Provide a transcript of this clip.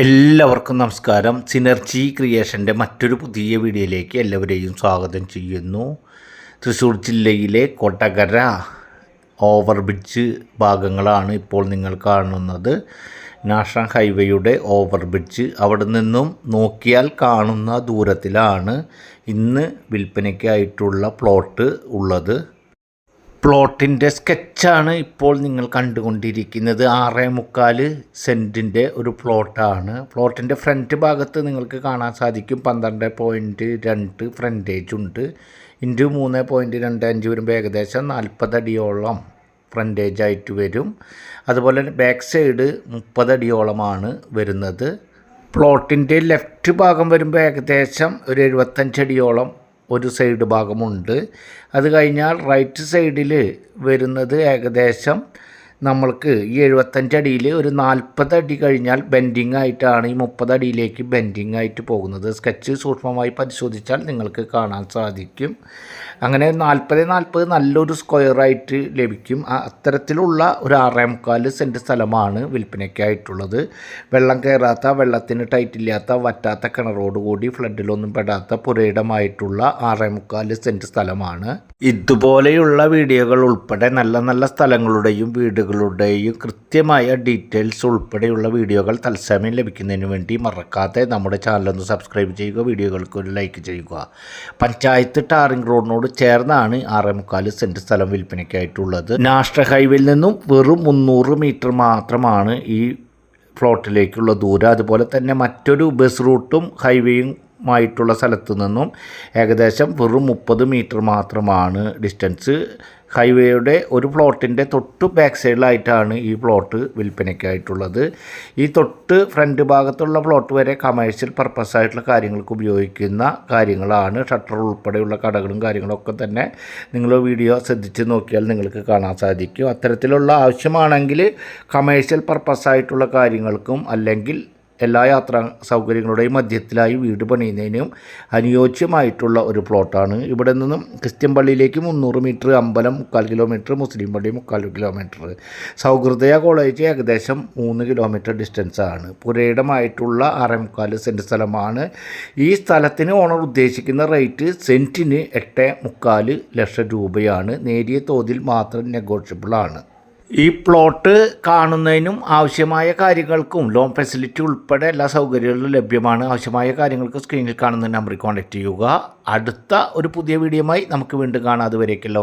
എല്ലാവർക്കും നമസ്കാരം. സിനർജി ക്രിയേഷന്റെ മറ്റൊരു പുതിയ വീഡിയോയിലേക്ക് എല്ലാവരെയും സ്വാഗതം ചെയ്യുന്നു. തൃശ്ശൂർ ജില്ലയിലെ കൊട്ടകര ഓവർ ബ്രിഡ്ജ് ഭാഗങ്ങളാണ് ഇപ്പോൾ നിങ്ങൾ കാണുന്നത്. നാഷണൽ ഹൈവേയുടെ ഓവർ ബ്രിഡ്ജ് അവിടെ നിന്നും നോക്കിയാൽ കാണുന്ന ദൂരത്തിലാണ് ഇന്ന് വിൽപ്പനയ്ക്കായിട്ടുള്ള പ്ലോട്ട് ഉള്ളത്. പ്ലോട്ടിന്റെ സ്കെച്ചാണ് ഇപ്പോൾ നിങ്ങൾ കണ്ടുകൊണ്ടിരിക്കുന്നത്. ആറേ മുക്കാൽ സെന്റിന്റെ ഒരു പ്ലോട്ടാണ്. പ്ലോട്ടിന്റെ ഫ്രണ്ട് ഭാഗത്ത് നിങ്ങൾക്ക് കാണാൻ സാധിക്കും. പന്ത്രണ്ട് പോയിന്റ് രണ്ട് ഫ്രണ്ടേജ് ഉണ്ട്. ഇന്റു മൂന്ന് പോയിന്റ് രണ്ട് അഞ്ച് വരുമ്പോൾ ഏകദേശം നാൽപ്പതടിയോളം ഫ്രണ്ടേജ് ആയിട്ട് വരും. അതുപോലെ ബാക്ക് സൈഡ് മുപ്പതടിയോളമാണ് വരുന്നത്. പ്ലോട്ടിന്റെ ലെഫ്റ്റ് ഭാഗം വരുമ്പോൾ ഏകദേശം ഒരു എഴുപത്തഞ്ചടിയോളം ഒരു സൈഡ് ഭാഗമുണ്ട്. അത് കഴിഞ്ഞാൽ റൈറ്റ് സൈഡിൽ വരുന്നത് ഏകദേശം നമ്മൾക്ക് ഈ എഴുപത്തഞ്ച് അടിയിൽ ഒരു നാൽപ്പത് അടി കഴിഞ്ഞാൽ ബെൻഡിങ് ആയിട്ടാണ് ഈ മുപ്പത് അടിയിലേക്ക് ബെൻഡിങ് ആയിട്ട് പോകുന്നത്. സ്കെച്ച് സൂക്ഷ്മമായി പരിശോധിച്ചാൽ നിങ്ങൾക്ക് കാണാൻ സാധിക്കും. അങ്ങനെ നാൽപ്പത് നാൽപ്പത് നല്ലൊരു സ്ക്വയറായിട്ട് ലഭിക്കും. അത്തരത്തിലുള്ള ഒരു ആറേ മുക്കാൽ സെന്റ് സ്ഥലമാണ് വിൽപ്പനയ്ക്കായിട്ടുള്ളത്. വെള്ളം കയറാത്ത വെള്ളത്തിന് ടൈറ്റില്ലാത്ത വറ്റാത്ത കിണറോടുകൂടി ഫ്ലഡിലൊന്നും പെടാത്ത പുരയിടമായിട്ടുള്ള ആറേ മുക്കാൽ സെന്റ് സ്ഥലമാണ്. ഇതുപോലെയുള്ള വീഡിയോകൾ ഉൾപ്പെടെ നല്ല നല്ല സ്ഥലങ്ങളുടെയും വീടുകളുടെയും കൃത്യമായ ഡീറ്റെയിൽസ് ഉൾപ്പെടെയുള്ള വീഡിയോകൾ തത്സമയം ലഭിക്കുന്നതിന് വേണ്ടി മറക്കാതെ നമ്മുടെ ചാനലൊന്ന് സബ്സ്ക്രൈബ് ചെയ്യുക വീഡിയോകൾക്ക് ഒരു ലൈക്ക് ചെയ്യുക. പഞ്ചായത്ത് ടാറിംഗ് റോഡിനോട് ചേർന്നാണ് ആറേ മുക്കാൽ സെന്റ് സ്ഥലം വിൽപ്പനയ്ക്കായിട്ടുള്ളത്. നാഷണൽ ഹൈവേയിൽ നിന്നും വെറും മുന്നൂറ് മീറ്റർ മാത്രമാണ് ഈ ഫ്ലോട്ടിലേക്കുള്ള ദൂരം. അതുപോലെ തന്നെ മറ്റൊരു ബസ് റൂട്ടും ഹൈവേയും മായിട്ടുള്ള സ്ഥലത്തു നിന്നും ഏകദേശം വെറും മുപ്പത് മീറ്റർ മാത്രമാണ് ഡിസ്റ്റൻസ്. ഹൈവേയുടെ ഒരു പ്ലോട്ടിന്റെ തൊട്ട് ബാക്ക് സൈഡിലായിട്ടാണ് ഈ പ്ലോട്ട് വിൽപ്പനയ്ക്കായിട്ടുള്ളത്. ഈ തൊട്ട് ഫ്രണ്ട് ഭാഗത്തുള്ള പ്ലോട്ട് വരെ കമേഴ്ഷ്യൽ പർപ്പസ് ആയിട്ടുള്ള കാര്യങ്ങൾക്ക് ഉപയോഗിക്കുന്ന കാര്യങ്ങളാണ്. ഷട്ടർ ഉൾപ്പെടെയുള്ള കടകളും കാര്യങ്ങളൊക്കെ തന്നെ നിങ്ങൾ വീഡിയോ ശ്രദ്ധിച്ച് നോക്കിയാൽ നിങ്ങൾക്ക് കാണാൻ സാധിക്കും. അത്തരത്തിലുള്ള ആവശ്യമാണെങ്കിൽ കമേഴ്ഷ്യൽ പർപ്പസ് ആയിട്ടുള്ള കാര്യങ്ങൾക്കും അല്ലെങ്കിൽ എല്ലാ യാത്രാ സൗകര്യങ്ങളുടെയും മധ്യത്തിലായി വീട് പണിയുന്നതിനും അനുയോജ്യമായിട്ടുള്ള ഒരു പ്ലോട്ടാണ്. ഇവിടെ നിന്നും ക്രിസ്ത്യൻ പള്ളിയിലേക്ക് മുന്നൂറ് മീറ്റർ അമ്പലം മുക്കാൽ കിലോമീറ്റർ മുസ്ലിം പള്ളി മുക്കാൽ കിലോമീറ്റർ. സൗഹൃദയ കോളേജ് ഏകദേശം മൂന്ന് കിലോമീറ്റർ ഡിസ്റ്റൻസ് ആണ്. പുരയിടമായിട്ടുള്ള ആറേ മുക്കാൽ സെന്റ് സ്ഥലമാണ്. ഈ സ്ഥലത്തിന് ഓണർ ഉദ്ദേശിക്കുന്ന റേറ്റ് സെന്റിന് എട്ട് മുക്കാൽ ലക്ഷം രൂപയാണ്. നേരിയ തോതിൽ മാത്രം നെഗോഷ്യബിൾ ആണ്. ഈ പ്ലോട്ട് കാണുന്നതിനും ആവശ്യമായ കാര്യങ്ങൾക്കും ലോൺ ഫെസിലിറ്റി ഉൾപ്പെടെ എല്ലാ സൗകര്യങ്ങളും ലഭ്യമാണ്. ആവശ്യമായ കാര്യങ്ങൾക്ക് സ്ക്രീനിൽ കാണുന്ന നമ്പറിൽ കോൺടാക്റ്റ് ചെയ്യുക. അടുത്ത ഒരു പുതിയ വീഡിയോയുമായി നമുക്ക് വീണ്ടും കാണാം. അതുവരേക്കുള്ള